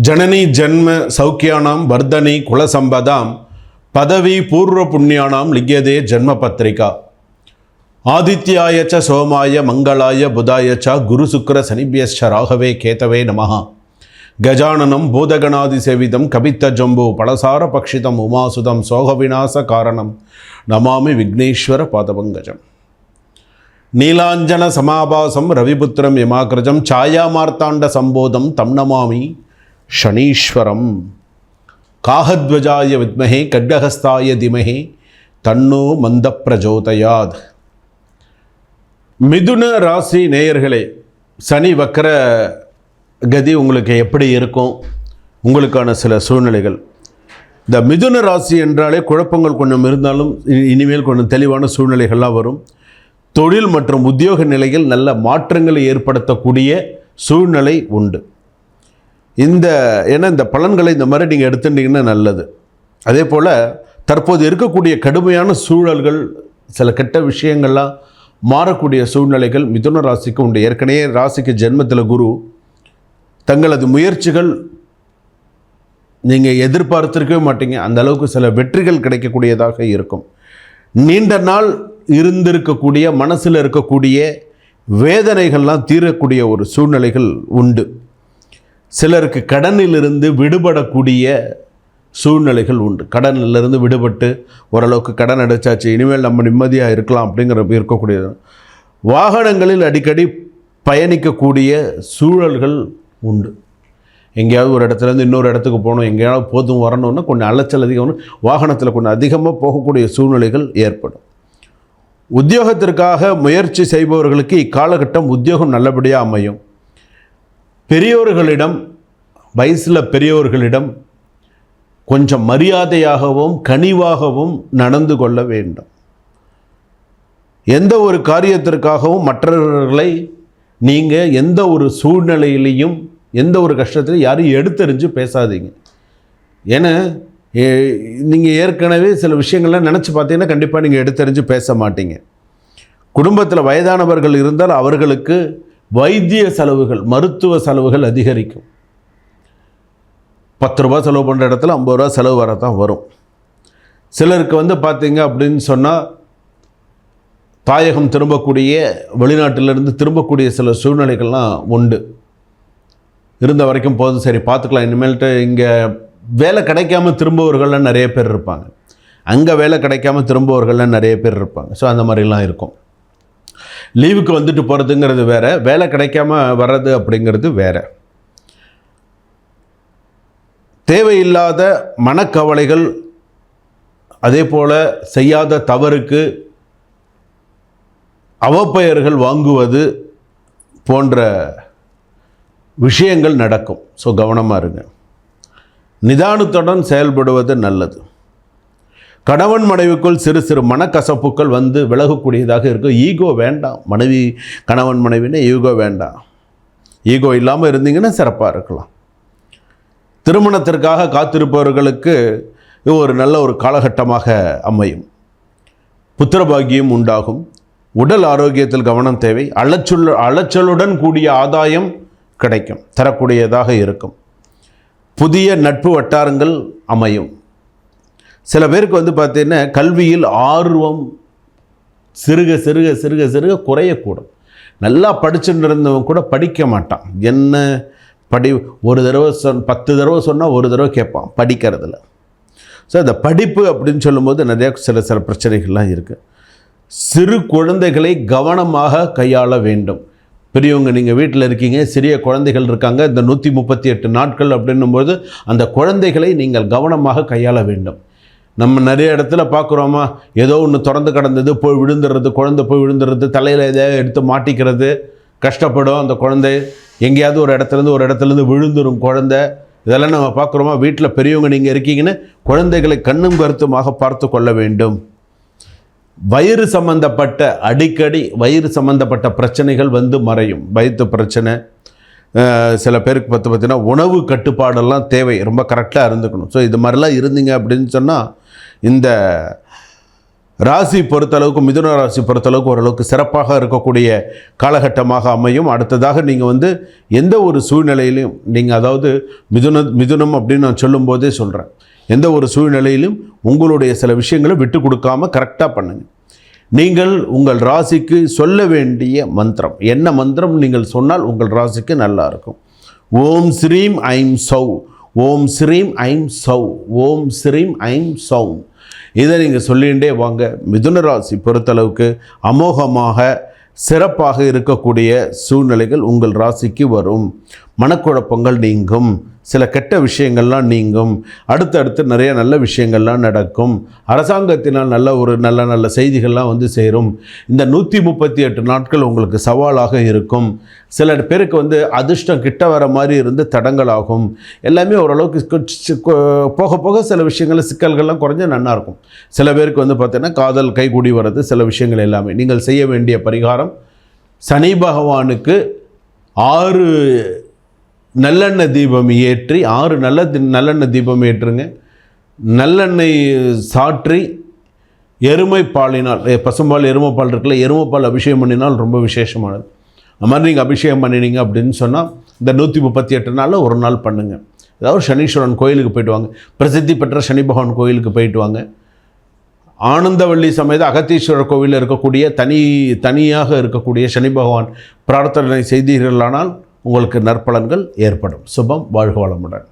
ஜனனி ஜன்ம சௌக்கியானாம் வர்தனி குலசம்பதாம் பதவி பூர்வ புண்ணியானாம் லிக்கியதே ஜென்ம பத்திரிகா. ஆதித்யாய ச சோமாய மங்களாய புதாய ச குரு சுக்கர சனிபியஸ்ச ராகவே கேதவே நமஹா. கஜானனம் பூதகணாதி சேவிதம் கபித்த ஜம்பு பலசார பக்ஷிதம் உமாசுதம் சோக விநாச காரணம். நமாமி விக்னேஸ்வர பாதபங்கஜம். நீலாஞ்சன சமாபாசம் ரவிபுத்திரம் யமாகிரஜம் சாயாமார்த்தாண்ட சம்போதம் தம் நமாமி. சனீஸ்வரம். காகத்வஜாய வித்மகே கட்கஹஸ்தாய திமகே தன்னோ மந்த பிரஜோதயாத் மிதுன ராசி நேயர்களே சனி வக்கர கதி உங்களுக்கு எப்படி இருக்கும்? உங்களுக்கான சில சூழ்நிலைகள். இந்த மிதுன ராசி என்றாலே குழப்பங்கள் கொஞ்சம் இருந்தாலும் இனிமேல் கொஞ்சம் தெளிவான சூழ்நிலைகள்லாம் வரும். தொழில் மற்றும் உத்தியோக நிலையில் நல்ல மாற்றங்களை ஏற்படுத்தக்கூடிய சூழ்நிலை உண்டு. இந்த ஏன்னா இந்த பலன்களை இந்த மாதிரி நீங்கள் எடுத்துட்டீங்கன்னா நல்லது. அதே போல் தற்போது இருக்கக்கூடிய கடுமையான சூழல்கள் சில கெட்ட விஷயங்கள்லாம் மாறக்கூடிய சூழ்நிலைகள் மிதுன ராசிக்கு உண்டு. ஏற்கனவே ராசிக்கு ஜென்மத்தில் குரு தங்களது முயற்சிகள் நீங்கள் எதிர்பார்த்துருக்கவே மாட்டீங்க. அந்த அளவுக்கு சில வெற்றிகள் கிடைக்கக்கூடியதாக இருக்கும். நீண்ட நாள் இருந்திருக்கக்கூடிய மனசில் இருக்கக்கூடிய வேதனைகள்லாம் தீரக்கூடிய ஒரு சூழ்நிலைகள் உண்டு. சிலருக்கு கடனிலிருந்து விடுபடக்கூடிய சூழ்நிலைகள் உண்டு. கடனிலிருந்து விடுபட்டு ஓரளவுக்கு கடன் அடைச்சாச்சு இனிமேல் நம்ம நிம்மதியாக இருக்கலாம் அப்படிங்கிற இருக்கக்கூடியது. வாகனங்களில் அடிக்கடி பயணிக்கக்கூடிய சூழல்கள் உண்டு. எங்கேயாவது ஒரு இடத்துலேருந்து இன்னொரு இடத்துக்கு போகணும் எங்கேயாவது போதும் வரணும்னா கொஞ்சம் அலைச்சல் அதிகம் வாகனத்தில் கொஞ்சம் அதிகமாக போகக்கூடிய சூழ்நிலைகள் ஏற்படும். உத்தியோகத்திற்காக முயற்சி செய்பவர்களுக்கு இக்காலகட்டம் உத்தியோகம் நல்லபடியாக அமையும். பெரியோர்களிடம் வயசில் பெரியோர்களிடம் கொஞ்சம் மரியாதையாகவும் கனிவாகவும் நடந்து கொள்ள வேண்டும். எந்த ஒரு காரியத்திற்காகவும் மற்றவர்களை நீங்கள் எந்த ஒரு சூழ்நிலையிலையும் எந்த ஒரு கஷ்டத்திலையும் யாரையும் எடுத்தறிஞ்சு பேசாதீங்க. ஏன்னா நீங்கள் ஏற்கனவே சில விஷயங்கள்லாம் நினச்சி பார்த்தீங்கன்னா கண்டிப்பாக நீங்கள் எடுத்தறிஞ்சு பேச மாட்டீங்க. குடும்பத்தில் வயதானவர்கள் இருந்தால் அவர்களுக்கு வைத்திய செலவுகள் மருத்துவ செலவுகள் அதிகரிக்கும். பத்து ரூபா செலவு பண்ணுற இடத்துல ஐம்பது ரூபா செலவு வரத்தான் வரும். சிலருக்கு வந்து பார்த்தீங்க அப்படின்னு சொன்னால் தாயகம் திரும்பக்கூடிய வெளிநாட்டிலிருந்து திரும்பக்கூடிய சில சூழ்நிலைகள்லாம் உண்டு. இருந்த வரைக்கும் போதும் சரி பார்த்துக்கலாம். இனிமேல்ட்டு இங்கே வேலை கிடைக்காம திரும்பவர்கள்லாம் நிறைய பேர் இருப்பாங்க. அங்கே வேலை கிடைக்காம திரும்பவர்கள்லாம் நிறைய பேர் இருப்பாங்க. ஸோ அந்த மாதிரிலாம் இருக்கும். லீவுக்கு வந்துட்டு போகிறதுங்கிறது வேறு வேலை கிடைக்காம வர்றது அப்படிங்கிறது வேறு. தேவையில்லாத மனக்கவலைகள் அதே போல் செய்யாத தவறுக்கு அவப்பெயர்கள் வாங்குவது போன்ற விஷயங்கள் நடக்கும். ஸோ கவனமாக இருங்க. நிதானத்துடன் செயல்படுவது நல்லது. கணவன் மனைவிக்குள் சிறு சிறு மனக்கசப்புகள் வந்து விலகக்கூடியதாக இருக்கும். ஈகோ வேண்டாம். மனைவி கணவன் மனைவின்னு ஈகோ வேண்டாம். ஈகோ இல்லாமல் இருந்தீங்கன்னா சிறப்பாக இருக்கலாம். திருமணத்திற்காக காத்திருப்பவர்களுக்கு இது ஒரு நல்ல ஒரு காலகட்டமாக அமையும். புத்திரபாகியம் உண்டாகும். உடல் ஆரோக்கியத்தில் கவனம் தேவை. அலைச்சொல் அலைச்சலுடன் கூடிய ஆதாயம் கிடைக்கும். தரக்கூடியதாக இருக்கும். புதிய நட்பு வட்டாரங்கள் அமையும். சில பேருக்கு வந்து பார்த்திங்கன்னா கல்வியில் ஆர்வம் சிறுக சிறுக சிறுக சிறுக குறையக்கூடும். நல்லா படிச்சுட்டு இருந்தவன் கூட படிக்க மாட்டான். என்ன படி ஒரு தடவை சொன் பத்து தடவை சொன்னால் ஒரு தடவை கேட்பான் படிக்கிறதுல. ஸோ இந்த படிப்பு அப்படின்னு சொல்லும்போது நிறையா சில சில பிரச்சனைகள்லாம் இருக்குது சிறு குழந்தைகளை கவனமாக கையாள வேண்டும். பெரியவங்க நீங்கள் வீட்டில் இருக்கீங்க சிறிய குழந்தைகள் இருக்காங்க இந்த நூற்றி முப்பத்தி எட்டு நாட்கள் அப்படின்னும்போது அந்த குழந்தைகளை நீங்கள் கவனமாக கையாள வேண்டும். நம்ம நிறைய இடத்துல பார்க்குறோமா? ஏதோ ஒன்று திறந்து கிடந்தது போய் விழுந்துடுறது குழந்தை போய் விழுந்துடுறது தலையில் எதையாவது எடுத்து மாட்டிக்கிறது கஷ்டப்படும் அந்த குழந்தை. எங்கேயாவது ஒரு இடத்துலேருந்து ஒரு இடத்துலேருந்து விழுந்துரும் குழந்தை. இதெல்லாம் நம்ம பார்க்குறோமா? வீட்டில் பெரியவங்க நீங்கள் இருக்கீங்கன்னு குழந்தைகளை கண்ணும் கருத்துமாக பார்த்து கொள்ள வேண்டும். வயிறு சம்பந்தப்பட்ட அடிக்கடி வயிறு சம்பந்தப்பட்ட பிரச்சனைகள் வந்து மறையும். வயிற்று பிரச்சனை சில பேருக்கு பார்த்து பார்த்தீங்கன்னா உணவு கட்டுப்பாடெல்லாம் தேவை. ரொம்ப கரெக்டாக இருந்துக்கணும். ஸோ இது மாதிரிலாம் இருந்தீங்க அப்படின்னு சொன்னால் இந்த ராசி பொறுத்தளவுக்கு மிதுன ராசி பொறுத்தளவுக்கு ஓரளவுக்கு சிறப்பாக இருக்கக்கூடிய காலகட்டமாக அமையும். அடுத்ததாக நீங்கள் வந்து எந்த ஒரு சூழ்நிலையிலும் நீங்கள் அதாவது மிதுன மிதுனம் அப்படின்னு நான் சொல்லும்போதே சொல்கிறேன் எந்த ஒரு சூழ்நிலையிலும் உங்களுடைய சில விஷயங்களை விட்டு கொடுக்காம கரெக்டாக பண்ணுங்கள் நீங்கள் உங்கள் ராசிக்கு சொல்ல வேண்டிய மந்திரம். என்ன மந்திரம்? நீங்கள் சொன்னால் உங்கள் ராசிக்கு நல்லா இருக்கும். ஓம் ஸ்ரீம் ஐம் சௌ. ஓம் ஸ்ரீம் ஐம் சௌ. ஓம் ஸ்ரீம் ஐம் சௌ. இதை நீங்கள் சொல்லிகிட்டே வாங்க. மிதுன ராசி பொறுத்தளவுக்கு அமோகமாக சிறப்பாக இருக்கக்கூடிய சூழ்நிலைகள் உங்கள் ராசிக்கு வரும். மனக்குழப்பங்கள் நீங்கும். சில கெட்ட விஷயங்கள்லாம் நீங்கும். அடுத்தடுத்து நிறைய நல்ல விஷயங்கள்லாம் நடக்கும். அரசாங்கத்தினால் நல்ல ஒரு நல்ல நல்ல செய்திகள்லாம் வந்து சேரும். இந்த நூற்றி முப்பத்தி எட்டு நாட்கள் உங்களுக்கு சவாலாக இருக்கும். சில பேருக்கு வந்து அதிர்ஷ்டம் கிட்ட வர மாதிரி இருந்து தடங்களாகும் எல்லாமே ஓரளவுக்கு கொ- போக போக சில விஷயங்கள் சிக்கல்கள்லாம் குறைஞ்ச நல்லாயிருக்கும் இருக்கும். சில பேருக்கு வந்து பார்த்தீங்கன்னா காதல் கைகூடி வர்றது சில விஷயங்கள் எல்லாமே. நீங்கள் செய்ய வேண்டிய பரிகாரம் சனி பகவானுக்கு ஆறு நல்லெண்ணெய் தீபம் ஏற்றி ஆறு நல்ல நல்லெண்ணெய் தீபம் ஏற்றுங்க. நல்லெண்ணெய் சாற்றி எருமை பாலினால் பசும்பால் எருமைப்பால் இருக்குல்ல எருமைப்பால் அபிஷேகம் பண்ணினால் ரொம்ப விசேஷமானது. அது மாதிரி நீங்கள் அபிஷேகம் பண்ணினீங்க அப்படின்னு சொன்னால் இந்த நூற்றி முப்பத்தி எட்டு நாளில் ஒரு நாள் பண்ணுங்கள் ஏதாவது சனீஸ்வரன் கோயிலுக்கு போயிட்டு வாங்க. பிரசித்தி பெற்ற சனி பகவான் கோயிலுக்கு போயிட்டு வாங்க. ஆனந்தவள்ளி சமேத அகத்தீஸ்வரர் கோவிலில் இருக்கக்கூடிய தனி தனியாக இருக்கக்கூடிய சனி பகவான் பிரார்த்தனை செய்தீர்களானால் உங்களுக்கு நற்பலன்கள் ஏற்படும். சுபம் வாழ்க வளமுடன்.